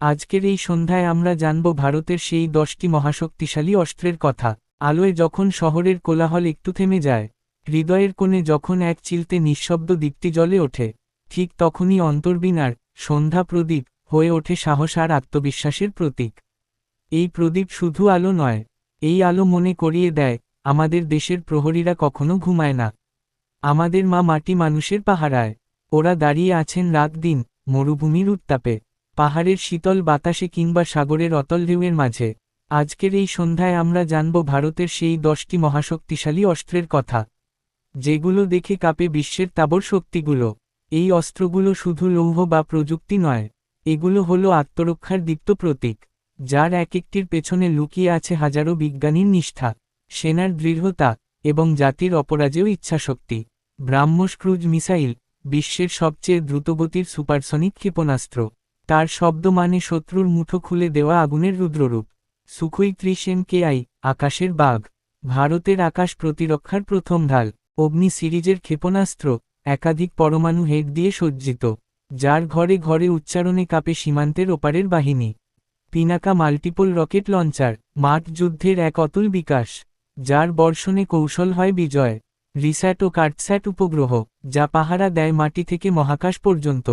আজকের এই সন্ধ্যায় আমরা জানব ভারতের সেই দশটি মহাশক্তিশালী অস্ত্রের কথা। আলোয় যখন শহরের কোলাহল একটু থেমে যায়, হৃদয়ের কোণে যখন এক চিলতে নিঃশব্দ দীপ্তি জলে ওঠে, ঠিক তখনই অন্তর্বিনার সন্ধ্যা প্রদীপ হয়ে ওঠে সাহস আর আত্মবিশ্বাসের প্রতীক। এই প্রদীপ শুধু আলো নয়, এই আলো মনে করিয়ে দেয়, আমাদের দেশের প্রহরীরা কখনো ঘুমায় না। আমাদের মা মাটি মানুষের পাহারায়, ওরা দাঁড়িয়ে আছেন রাত দিন মরুভূমির উত্তাপে। পাহাড়ের শীতল বাতাসে কিংবা সাগরের অতল ঢেউয়ের মাঝে। আজকের এই সন্ধ্যায় আমরা জানব ভারতের সেই দশটি মহাশক্তিশালী অস্ত্রের কথা, যেগুলো দেখে কাঁপে বিশ্বের তাবর শক্তিগুলো। এই অস্ত্রগুলো শুধু লৌহ বা প্রযুক্তি নয়, এগুলো হলো আত্মরক্ষার দীপ্ত প্রতীক, যার এক একটির পেছনে লুকিয়ে আছে হাজারো বিজ্ঞানীর নিষ্ঠা, সেনার দৃঢ়তা এবং জাতির অপরাজেয় ইচ্ছাশক্তি। ব্রাহ্মস ক্রুজ মিসাইল বিশ্বের সবচেয়ে দ্রুতগতির সুপারসনিক ক্ষেপণাস্ত্র। তার শব্দ মানে শত্রুর মুঠো খুলে দেওয়া আগুনের রুদ্ররূপ। সুখুই ত্রিশ এম কেআই আকাশের বাঘ। ভারতের আকাশ প্রতিরক্ষার প্রথম ঢাল। অগ্নি সিরিজের ক্ষেপণাস্ত্র, একাধিক পরমাণু হেড দিয়ে সজ্জিত, যার ঘরে ঘরে উচ্চারণে কাঁপে সীমান্তের ওপারের বাহিনী। পিনাকা মাল্টিপল রকেট লঞ্চার, মাঠ যুদ্ধের এক অতুল বিকাশ, যার বর্ষণে কৌশল হয় বিজয়। রিস্যাট ও কার্টস্যাট উপগ্রহ, যা পাহারা দেয় মাটি থেকে মহাকাশ পর্যন্ত।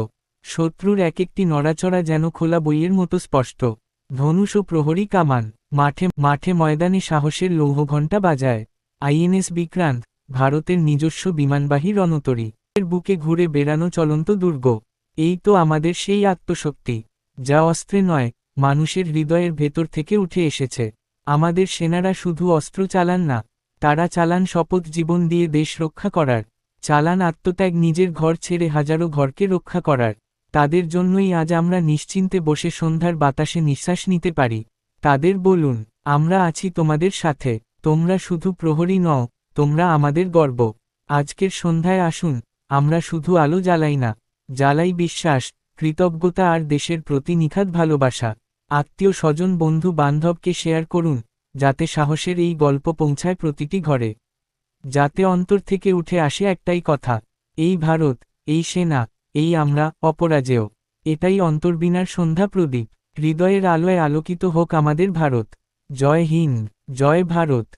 শত্রুর এক একটি নড়াচড়া যেন খোলা বইয়ের মতো স্পষ্ট। ধনুষ ও প্রহরী কামান, মাঠে মাঠে ময়দানে সাহসের লৌহঘণ্টা বাজায়। আইএনএস বিক্রান্ত, ভারতের নিজস্ব বিমানবাহী রণতরী। এর বুকে ঘুরে বেড়ানো চলন্ত দুর্গ। এই তো আমাদের সেই আত্মশক্তি, যা অস্ত্রে নয়, মানুষের হৃদয়ের ভেতর থেকে উঠে এসেছে। আমাদের সেনারা শুধু অস্ত্র চালান না, তারা চালান শপথ জীবন দিয়ে দেশ রক্ষা করার। চালান আত্মত্যাগ নিজের ঘর ছেড়ে হাজারো ঘরকে রক্ষা করার। তাদের জন্যই আজ আমরা নিশ্চিন্তে বসে সন্ধ্যার বাতাসে নিঃশ্বাস নিতে পারি। তাদের বলুন, আমরা আছি তোমাদের সাথে, তোমরা শুধু প্রহরী নও, তোমরা আমাদের গর্ব। আজকের সন্ধ্যায় আসুন, আমরা শুধু আলো জ্বালাই না, জ্বালাই বিশ্বাস, কৃতজ্ঞতা আর দেশের প্রতি নিখাত ভালোবাসা। আত্মীয় স্বজন, বন্ধু বান্ধবকে শেয়ার করুন, যাতে সাহসের এই গল্প পৌঁছায় প্রতিটি ঘরে। যাতে অন্তর থেকে উঠে আসে একটাই কথা, এই ভারত, এই সেনা এই আমরা অপরাজেয়। এটাই অন্তর্বিনার সন্ধ্যা প্রদীপ। হৃদয়ের আলোয় আলোকিত হোক আমাদের ভারত। জয় হিন্দ, জয় ভারত।